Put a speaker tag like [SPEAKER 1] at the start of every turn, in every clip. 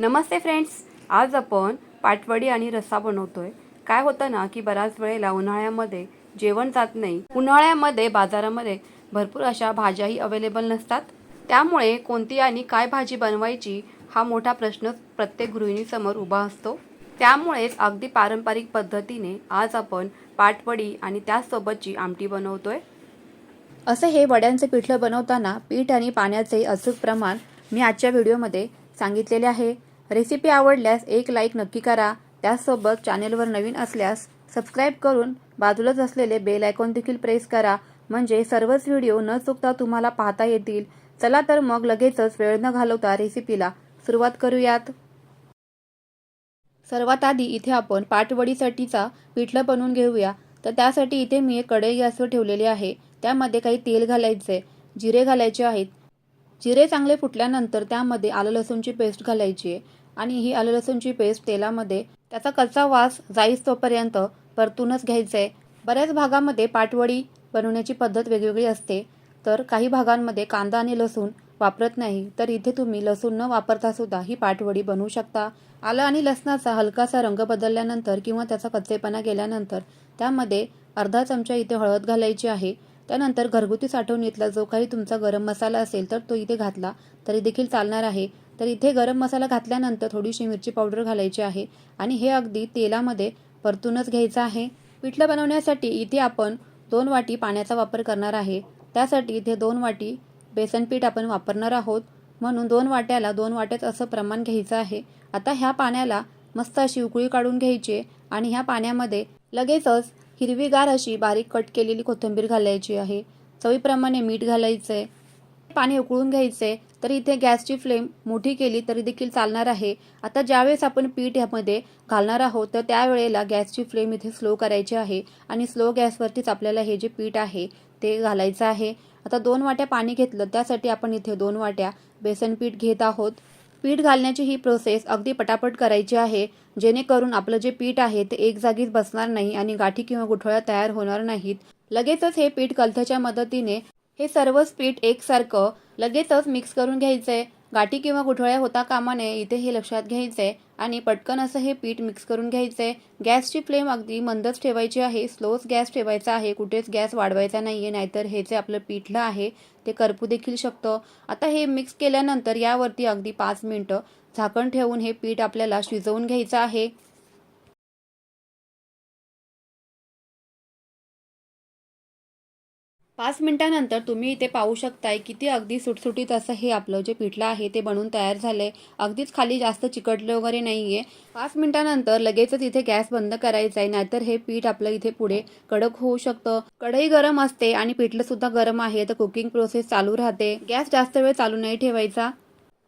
[SPEAKER 1] नमस्ते friends आज आपण पाटवडी आणि रस्सा बनवतोय. काय होतं ना की बऱ्याच वेळेला उन्हाळ्यामध्ये जेवण जात नाही. उन्हाळ्यामध्ये बाजारामध्ये भरपूर अशा भाज्याही अवेलेबल नसतात. त्यामुळे कोणती आणि काय भाजी बनवायची हा मोठा प्रश्न प्रत्येक गृहिणीसमोर उभा असतो. त्यामुळेच अगदी पारंपरिक पद्धतीने आज आपण पाटवडी आणि त्याचसोबतची आमटी बनवतोय.
[SPEAKER 2] असं हे वड्यांचे पिठलं बनवताना पीठ आणि पाण्याचे अचूक प्रमाण मी आजच्या व्हिडिओमध्ये सांगितलेले आहे. रेसिपी आवडल्यास एक लाईक नक्की करा. त्याचसोबत चॅनेलवर नवीन असल्यास सबस्क्राईब करून बाजूलाच असलेले बेल आयकॉन देखील प्रेस करा. म्हणजे सर्वच व्हिडिओ न चुकता तुम्हाला पाहता येतील. चला तर मग लगेचच वेळ न घालवता रेसिपीला सुरुवात करूयात. सर्वात आधी इथे आपण पाटवडीसाठीचा पिठलं बनवून घेऊया. तर त्यासाठी इथे मी एक कढई गॅसवर ठेवलेली आहे. त्यामध्ये काही तेल घालायचे जिरे घालायचे आहेत. जिरे चांगले फुटल्यानंतर त्यामध्ये आलं लसूणची पेस्ट घालायची आहे. आणि ही आलं लसूणची पेस्ट तेलामध्ये त्याचा कच्चा वास जाईस तोपर्यंत परतूनच घ्यायचं आहे बऱ्याच भागामध्ये पाटवडी बनवण्याची पद्धत वेगवेगळी असते तर काही भागांमध्ये कांदा आणि लसूण वापरत नाही तर इथे तुम्ही लसूण न वापरता सुद्धा ही पाटवडी बनवू शकता. आलं आणि लसणाचा हलकासा रंग बदलल्यानंतर किंवा त्याचा कच्चेपणा गेल्यानंतर त्यामध्ये अर्धा चमचा इथे हळद घालायची आहे. त्यानंतर घरगुती साठवणीतला जो काही तुमचा गरम मसाला असेल तर तो इथे घातला तरी देखील चालणार आहे. तर इथे गरम मसाला घातल्यानंतर थोडीशी मिरची पावडर घालायची आहे. आणि हे अगदी तेलामध्ये परतूनच घ्यायचं आहे. पिठलं बनवण्यासाठी इथे आपण दोन वाटी पाण्याचा वापर करणार आहे. त्यासाठी इथे दोन वाटी बेसन पीठ आपण वापरणार आहोत. म्हणून दोन वाट्याला दोन वाट्यात असं प्रमाण घ्यायचं आहे. आता ह्या पाण्याला मस्त अशी उकळी काढून घ्यायची आणि ह्या पाण्यामध्ये लगेचच हिरवीगार अशी बारीक कट केलेली कोथिंबीर घालायची आहे. चवीप्रमाणे मीठ घालायचं आहे पाणी उकळून घ्यायचे तर इथे गॅसची फ्लेम मोठी केली तरी देखील चालणार आहे. आता ज्यावेळेस आपण पीठ यामध्ये घालणार आहोत तर त्यावेळेला गॅसची फ्लेम इथे स्लो करायची आहे आणि स्लो गॅसवरतीच आपल्याला हे जे पीठ आहे ते घालायचं आहे. आता दोन वाट्या पाणी घेतलं त्यासाठी आपण इथे दोन वाट्या बेसन पीठ घेत आहोत. पीठ घालण्याची ही प्रोसेस अगदी पटापट करायची आहे जेणेकरून आपलं जे पीठ आहे ते एक जागीच बसणार नाही आणि गाठी किंवा गुठळ्या तयार होणार नाहीत. लगेचच हे पीठ कलथ्याच्या मदतीने हे सर्वच पीठ एकसारखं लगेचच मिक्स करून घ्यायचंय गाठी किंवा गुठळ्या होता कामा नये इथे हे लक्षात घ्यायचंय आणि पटकन असं हे पीठ मिक्स करून घ्यायचंय गॅसची फ्लेम अगदी मंदच ठेवायची आहे. स्लोच गॅस ठेवायचा आहे. कुठेच गॅस वाढवायचा नाही आहे नाहीतर हे जे आपलं पीठलं आहे ते करपू देखील शकतं. आता हे मिक्स केल्यानंतर यावरती अगदी पाच मिनटं झाकण ठेवून हे पीठ आपल्याला शिजवून घ्यायचं आहे. पाच मिनटानंतर तुम्ही इथे पाहू शकताय किती अगदी सुटसुटीत असं हे आपलं जे पिठलं आहे ते बनून तयार झालंय. अगदीच खाली जास्त चिकटलं वगैरे नाही आहे पाच मिनटानंतर लगेचच इथे गॅस बंद करायचा आहे नाहीतर हे पीठ आपलं इथे पुढे कडक होऊ शकतं. कढई गरम असते आणि पिठलं सुद्धा गरम आहे तर कुकिंग प्रोसेस चालू राहते. गॅस जास्त वेळ चालू नाही ठेवायचा.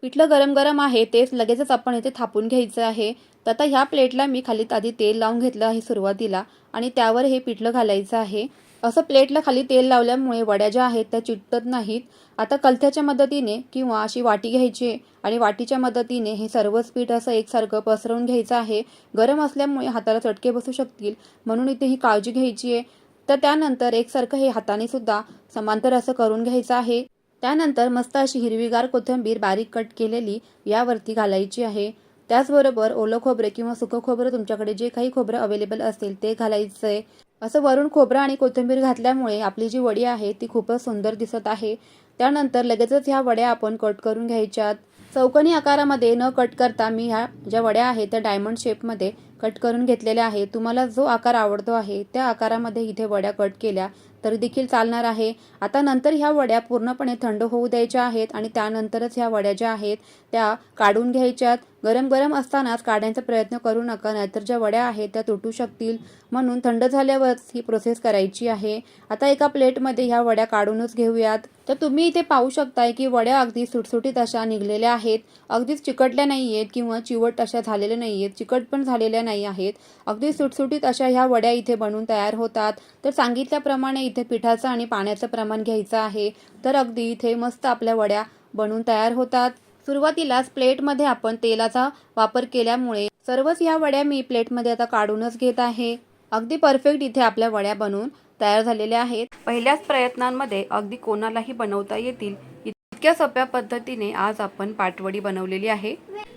[SPEAKER 2] पिठलं गरम गरम आहे तेच लगेचच आपण इथे थापून घ्यायचं आहे. तर आता ह्या प्लेटला मी खाली आधी तेल लावून घेतलं आहे सुरुवातीला आणि त्यावर हे पिठलं घालायचं आहे. असं प्लेटला खाली तेल लावल्यामुळे वड्या ज्या आहेत त्या चिटकत नाहीत. आता कलथ्याच्या मदतीने किंवा अशी वाटी घ्यायची आणि वाटीच्या मदतीने हे सर्वच पीठ असं एकसारखं पसरवून घ्यायचं आहे. गरम असल्यामुळे हाताला चटके बसू शकतील म्हणून इथे ही काळजी घ्यायची आहे. तर त्यानंतर एकसारखं हे हाताने सुद्धा समांतर असं करून घ्यायचं आहे. त्यानंतर मस्त अशी हिरवीगार कोथिंबीर बारीक कट केलेली यावरती घालायची आहे. त्याचबरोबर ओलं खोबरे किंवा सुकं खोबरं तुमच्याकडे जे काही खोबरं अवेलेबल असेल ते घालायचं. आहे असं वरून खोबरं आणि कोथिंबीर घातल्यामुळे आपली जी वडी आहे ती खूपच सुंदर दिसत आहे. त्यानंतर लगेचच ह्या वड्या आपण कट करून घ्यायच्यात. चौकनी आकारामध्ये न कट करता मी ह्या ज्या वड्या आहेत त्या डायमंड शेपमध्ये कट करून घेतलेल्या आहे तुम्हाला जो आकार आवडतो आहे त्या आकारामध्ये इथे वड्या कट केल्या. तरी देखील चालणार आहे. आता नंतर ह्या वड्या पूर्णपणे थंड होऊ द्यायच्या आहेत आणि त्यानंतरच ह्या वड्या ज्या आहेत त्या काढून घ्यायच्यात. गरम गरम असतानाच काढण्याचा प्रयत्न करू नका नाहीतर ज्या वड्या आहेत त्या तुटू शकतील. म्हणून थंड झाल्यावरच ही प्रोसेस करायची आहे. आता एका प्लेटमध्ये ह्या वड्या काढूनच घेऊयात. तर तुम्ही इथे पाहू शकताय की वड्या अगदी सुटसुटीत अशा निघलेल्या आहेत. अगदीच चिकटल्या नाही आहेत किंवा चिवट अशा झालेल्या नाही आहेत चिकट पण झालेल्या नाही आहेत. अगदी सुटसुटीत अशा ह्या वड्या इथे बनून तयार होतात. तर सांगितल्याप्रमाणे इथे पिठाचं आणि पाण्याचं प्रमाण घ्यायचं आहे. तर अगदी इथे मस्त आपल्या वड्या बनून तयार होतात. सुरुवातीलाच प्लेटमध्ये आपण तेलाचा वापर केल्यामुळे सर्वच ह्या वड्या मी प्लेटमध्ये आता काढूनच घेत आहे. अगदी परफेक्ट इथे आपल्या वड्या बनवून तयार झालेल्या आहेत.
[SPEAKER 1] पहिल्याच प्रयत्नांमध्ये अगदी कोणालाही बनवता येतील. इतक्या सोप्या पद्धतीने आज आपण पाटवडी बनवलेली आहे.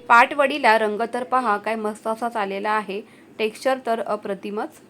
[SPEAKER 1] पाटवडीला रंग तर पहा काय मस्त असाच आलेला आहे. टेक्स्चर तर अप्रतिमच.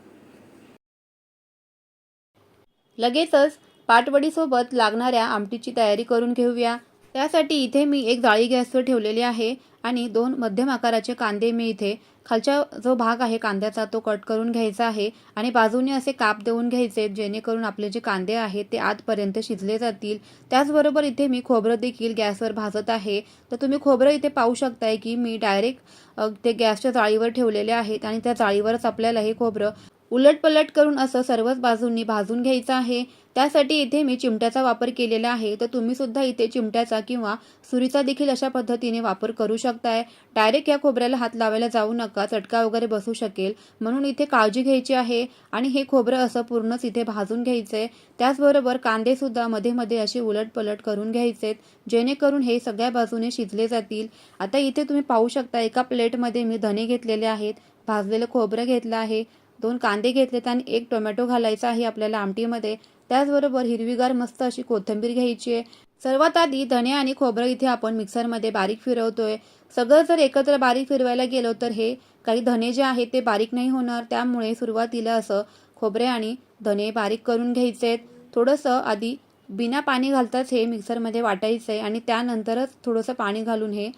[SPEAKER 2] लगेचच पाटवडीसोबत लागणाऱ्या आमटीची तयारी करून घेऊया. त्यासाठी इथे मी एक जाळी गॅसवर ठेवलेली आहे. आणि दोन मध्यम आकाराचे कांदे मी इथे खालचा जो भाग आहे कांद्याचा तो कट करून घ्यायचा आहे आणि बाजूने असे काप देऊन घ्यायचे जेणेकरून आपले जे कांदे आहेत ते आतपर्यंत शिजले जातील. त्याचबरोबर इथे मी खोबरं देखील गॅसवर भाजत आहे. तर तुम्ही खोबरं इथे पाहू शकताय की मी डायरेक्ट ते गॅसच्या जाळीवर ठेवलेले आहेत आणि त्या जाळीवरच आपल्याला हे खोबरं उलट पलट करून असं सर्वच बाजूंनी भाजून घ्यायचं आहे. त्यासाठी इथे मी चिमट्याचा वापर केलेला आहे. तर तुम्ही सुद्धा इथे चिमट्याचा किंवा सुरीचा देखील अशा पद्धतीने वापर करू शकताय. डायरेक्ट या खोबऱ्याला हात लावायला जाऊ नका. चटका वगैरे बसू शकेल. म्हणून इथे काळजी घ्यायची आहे आणि हे खोबरं असं पूर्णच इथे भाजून घ्यायचंय. त्याचबरोबर कांदे सुद्धा मध्ये मध्ये असे उलटपलट करून घ्यायचेत जेणेकरून हे सगळ्या बाजूने शिजले जातील. आता इथे तुम्ही पाहू शकता एका प्लेटमध्ये मी धने घेतलेले आहेत. भाजलेलं खोबरं घेतलं आहे. दोन कांदे घेतलेत आणि एक टोमॅटो घालायचा आहे आपल्याला आमटीमध्ये. त्याचबरोबर हिरवीगार मस्त अशी कोथिंबीर घ्यायची आहे. सर्वात आधी धणे आणि खोबरं इथे आपण मिक्सरमध्ये बारीक फिरवतोय. सगळं जर एकत्र बारीक फिरवायला गेलो तर हे काही धणे जे आहेत ते बारीक नाही होणार. त्यामुळे सुरुवातीला असं खोबरे आणि धणे बारीक करून घ्यायचे आहेत. थोडंसं आधी बिना पाणी घालताच हे मिक्सरमध्ये वाटायचं आहे आणि त्यानंतरच थोडंसं पाणी घालून हे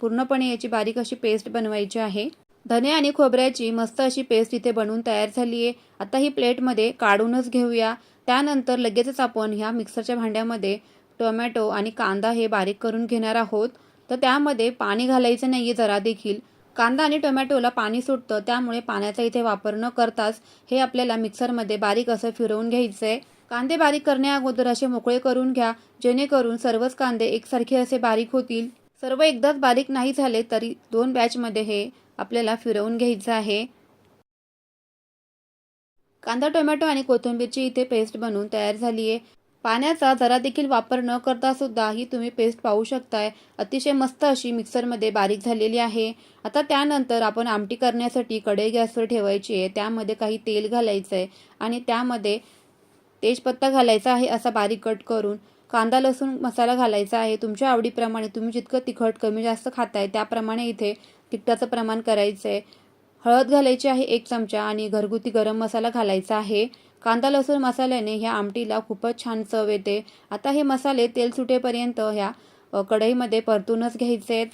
[SPEAKER 2] पूर्णपणे याची बारीक अशी पेस्ट बनवायची आहे. धने आणि खोबऱ्याची मस्त अशी पेस्ट इथे बनवून तयार झाली आहे. आता ही प्लेटमध्ये काढूनच घेऊया. त्यानंतर लगेचच आपण ह्या मिक्सरच्या भांड्यामध्ये टोमॅटो आणि कांदा हे बारीक करून घेणार आहोत. तर त्यामध्ये पाणी घालायचं नाही आहे जरा देखील. कांदा आणि टोमॅटोला पाणी सुटतं त्यामुळे पाण्याचा इथे वापर न करताच हे आपल्याला मिक्सरमध्ये बारीक असं फिरवून घ्यायचं आहे कांदे बारीक करण्या अगोदर असे मोकळे करून घ्या जेणेकरून सर्वच कांदे एकसारखे असे बारीक होतील. सर्व एकदाच बारीक नाही झाले तरी दोन बॅचमध्ये हे आपल्याला फिरवून घ्यायचं आहे. कांदा टोमॅटो आणि कोथिंबीरची इथे पेस्ट बनवून तयार झाली आहे पाण्याचा जरा देखील वापर न करता सुद्धा ही तुम्ही पेस्ट पाहू शकताय. अतिशय मस्त अशी मिक्सरमध्ये बारीक झालेली आहे. आता त्यानंतर आपण आमटी करण्यासाठी कढई गॅसवर ठेवायची आहे. त्यामध्ये काही तेल घालायचं आहे आणि त्यामध्ये तेजपत्ता घालायचा आहे असा बारीक कट करून. कांदा लसूण मसाला घालायचा आहे. तुमच्या आवडीप्रमाणे तुम्ही जितकं तिखट कमी जास्त खाताय त्याप्रमाणे इथे तिखटाचं प्रमाण करायचं आहे हळद घालायची आहे एक चमचा आणि घरगुती गरम मसाला घालायचा आहे. कांदा लसूण मसाल्याने ह्या आमटीला खूपच छान चव येते. आता हे मसाले तेल सुटेपर्यंत ह्या कढईमध्ये परतूनच घ्यायचे आहेत.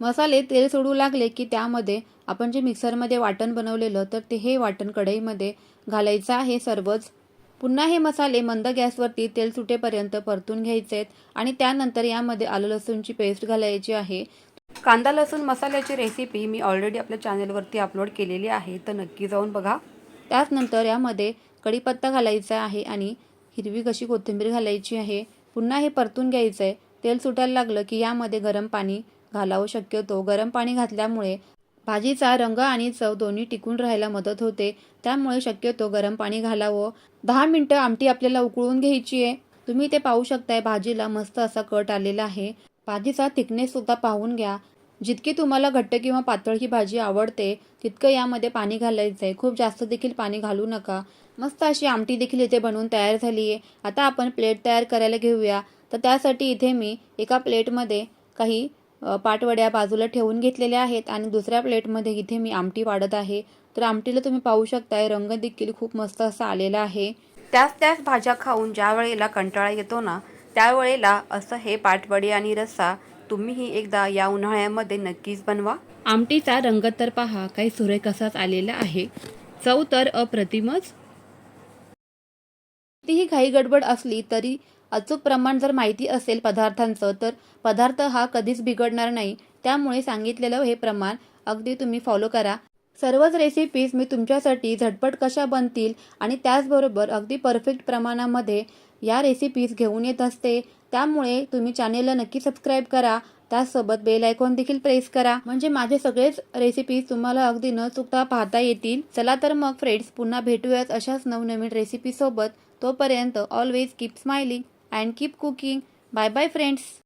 [SPEAKER 2] मसाले तेल सोडू लागले की त्यामध्ये आपण जे मिक्सरमध्ये वाटण बनवलेलं तर ते हे वाटण कढईमध्ये घालायचं आहे सर्वच. पुन्हा हे मसाले मंद गॅसवरती तेल सुटेपर्यंत परतून घ्यायचे आहेत आणि त्यानंतर यामध्ये आलं लसूणची पेस्ट घालायची आहे.
[SPEAKER 1] कांदा लसूण मसाल्याची रेसिपी मी ऑलरेडी आपल्या चॅनलवरती अपलोड केलेली आहे तर नक्की जाऊन बघा.
[SPEAKER 2] त्याचनंतर यामध्ये कढीपत्ता घालायचा आहे आणि हिरवी कशी कोथिंबीर घालायची आहे. पुन्हा हे परतून घ्यायचं आहे तेल सुटायला लागलं की यामध्ये गरम पाणी घालावं शक्यतो. गरम पाणी घातल्यामुळे भाजीचा रंग आणि चव दोन्ही टिकून राहायला मदत होते. त्यामुळे शक्यतो गरम पाणी घालावं. दहा मिनटं आमटी आपल्याला उकळून घ्यायची आहे. तुम्ही ते पाहू शकताय भाजीला मस्त असा कट आलेला आहे. भाजीचा थिकनेस सुद्धा पाहून घ्या. जितकी तुम्हाला घट्ट किंवा पातळ ही भाजी आवडते तितकं यामध्ये पाणी घालायचं आहे खूप जास्त देखील पाणी घालू नका. मस्त अशी आमटी देखील इथे बनवून तयार झाली आहे. आता आपण प्लेट तयार करायला घेऊया. तर त्यासाठी इथे मी एका प्लेटमध्ये काही पाटवड्या बाजूला ठेवून घेतलेल्या आहेत आणि दुसऱ्या प्लेटमध्ये इथे मी आमटी वाढत आहे. तर आमटीला तुम्ही पाहू शकताय रंग देखील खूप मस्त असा आलेला आहे.
[SPEAKER 1] त्याच त्याच भाज्या खाऊन ज्या वेळेला कंटाळा येतो ना त्यावेळेला असं हे पाटवडी आणि रस्सा तुम्हीही एकदा या उन्हाळ्यामध्ये नक्कीच बनवा.
[SPEAKER 2] आमटीचा रंग तर पहा काही सुरेख असाच आलेला आहे. चव तर अप्रतिमच. कितीही घाई गडबड असली तरी अचूक प्रमाण जर माहिती असेल पदार्थांचं तर पदार्थ हा कधीच बिघडणार नाही. त्यामुळे सांगितलेलं हे प्रमाण अगदी तुम्ही फॉलो करा. सर्वच रेसिपीज मी तुमच्यासाठी झटपट कशा बनतील आणि त्याचबरोबर अगदी परफेक्ट प्रमाणामध्ये या रेसिपीज घेऊन येत असते. त्यामुळे तुम्ही चॅनेलला नक्की सबस्क्राईब करा. त्याचसोबत बेल आयकॉन देखील प्रेस करा. म्हणजे माझे सगळेच रेसिपीज तुम्हाला अगदी न चुकता पाहता येतील. चला तर मग फ्रेंड्स पुन्हा भेटूयात अशाच नवनवीन रेसिपीसोबत तोपर्यंत always keep smiling and keep cooking bye bye friends